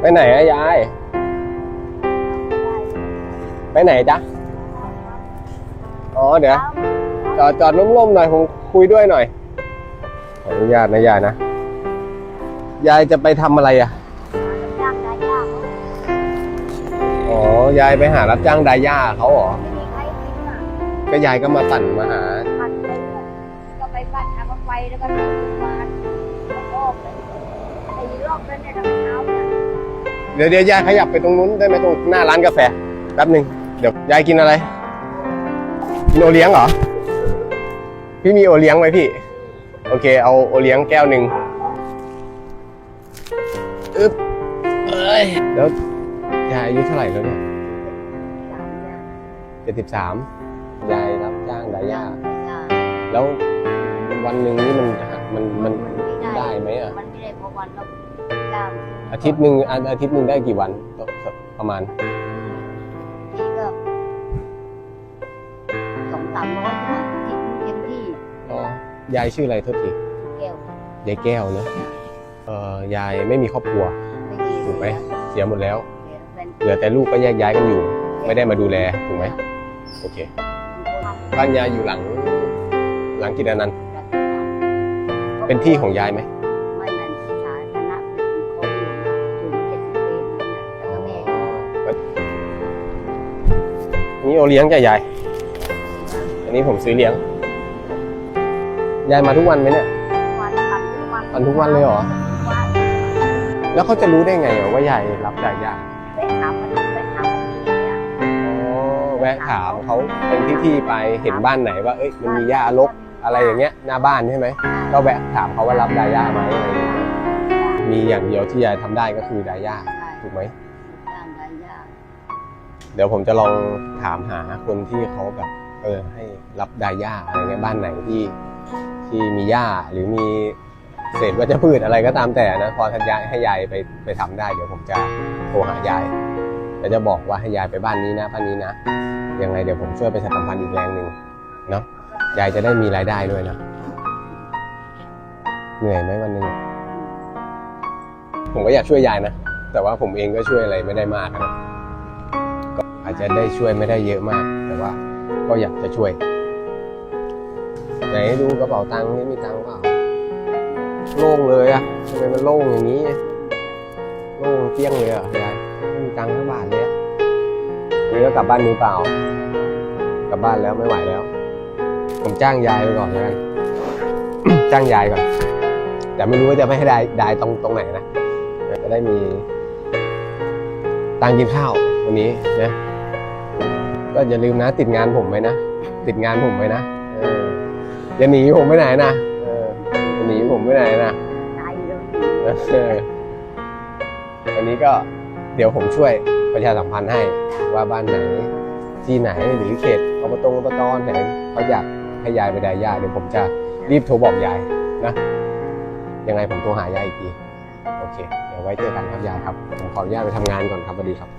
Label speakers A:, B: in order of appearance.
A: ไปไหนอะยาย ไปไหนจ๊ะ อ๋อเดี๋ยวจอดจอดร่มๆหน่อยผมคุยด้วยหน่อย ขออนุญาตนะยายนะ ยายจะไปทำอะไรอะ
B: ยายาก
A: อ๋อยายไปหารับจ้างดาย่าเขาเหรอ
B: ก็
A: ยายก็มาปั่นมาหา
B: ปั่นไปก็ไปปั่นทางรถไฟแล้วก็เดินมาแล้ว อ้รอบนั้นเนี่ยทำเช้าเนี่ย
A: เดี๋ยวเดี๋ยวยายขยับไปตรงนู้นได้ไหมตรงหน้าร้านกาแฟแป๊บหนึ่งเดี๋ยวยายกินอะไรกินโอเลี้ยงเหรอ พี่มีโอเลี้ยงไหมพี่ โอเค เอาโอเลี้ยงแก้วหนึ่งอึ๊บเอ้ยแล้วยายอายุเท่าไหร่แล้วเนี่ย
B: สามอย่าง
A: เจ็ดสิบสามยายรับจ้างดาย่า
B: ยาก
A: แล้ววันหนึ่งนี่มันมันมัน
B: ไม่
A: ได้ไหมอะ
B: มันไม่ได้เพราะวันเรา จ้าง
A: อาทิตย์หนึ่งอาอาทิตย์หนึ่งได้กี่วันประมาณ
B: ทีก็สองสามร้อยใช่ไหมที่เต็มที่
A: อ๋อยายชื่ออะไรโทษที
B: แก้วยา
A: ยแก้วเนอะเอ่อยายไม่มีครอบครัว
B: ไม่มี
A: ถูกไหม เสียหมดแล้ว
B: เดี๋ยวเป็น
A: เหลือแต่ลูกก็แยกย้ายกันอยู่ ไม่ได้มาดูแลถูกไหมโอเคบ้านยายอยู่หลัง หลังกิจานันท์เป็นที่ของยายไหม
B: นี่
A: โอเลี้ยงจ้ะยาย อันนี้ผมซื้อเลี้ยง ยายมาทุกวันไหมเนี่ย
B: วันปั่นทุกวัน
A: ปั่นทุกวันเลยเหรอ
B: วัน
A: แล้วเขาจะรู้ได้ไงอะว่ายายรับดาย่า
B: ไปถามมันไปถามมันนี่เนี่ย
A: อ๋อแวะถามเขาเป็นที่ที่ๆไปเห็นบ้านไหนว่าเอ้ยมันมีหญ้ารกอะไรอย่างเงี้ยหน้าบ้านใช่ไหมก็แวะถามเขาว่ารับดาย่าไหมอะไรอย่างเงี้ยมีอย่างเดียวที่ยายทำได้ก็คือดาย่าถูกไหม
B: จ้างได้ยาก
A: เดี๋ยวผมจะลองถามหาคนที่เขาแบบเออให้รับดาย่าอะไรเงี้ยบ้านไหนที่ที่มีหญ้าหรือมีเศษวัชพืชอะไรก็ตามแต่นะพอท่านยายให้ยายไปไปทำได้ เดี๋ยวผมจะโทรหายายแล้วจะบอกว่าให้ยายไปบ้านนี้นะบ้านนี้นะยังไงเดี๋ยวผมช่วยไปสัมพันธ์อีกแรงหนึ่งเนาะยายจะได้มีรายได้ด้วยนะเหนื่อยไหมวันนึงผมก็อยากช่วยยายนะแต่ว่าผมเองก็ช่วยอะไรไม่ได้มากนะ อาจจะได้ช่วยไม่ได้เยอะมาก แต่ว่าก็อยากจะช่วย ไหนดูกระเป๋าตังค์นี่มีตังค์เปล่าโล่งเลยอะทำไมมันโล่งอย่างนี้ โล่งเตี้ยงเลยอะยายไม่มีตังค์ทั้งบาทเลยอะนี่ก็กลับบ้านมือเปล่า กลับบ้านแล้วไม่ไหวแล้ว ผมจ้างยายไปก่อนแล้วกันจ้างยายก่อน แต่ไม่รู้ว่าจะไม่ให้ได้ได้ตรงตรงไหนนะจะได้มีตังค์กินข้าววันนี้นะ ก็อย่าลืมนะ ติดงานผมไว้นะ ติดงานผมไว้นะเอออย่าหนีผมไปไหนนะเอออย่าหนีผมไปไหนนะ
B: ตายเลย
A: เออวันนี้ก็เดี๋ยวผมช่วยประชาสัมพันธ์ให้ว่าบ้านไหน ที่ไหนหรือเขตอบตอบตไหนเขาอยากให้ยายไปได้ยาเดี๋ยวผมจะรีบโทรบอกยายนะยังไงผมโทรหายายอีกทีโอเค เดี๋ยวไว้เจอกันครับยายครับ ผมขออนุญาตไปทำงานก่อนครับสวัสดีครับ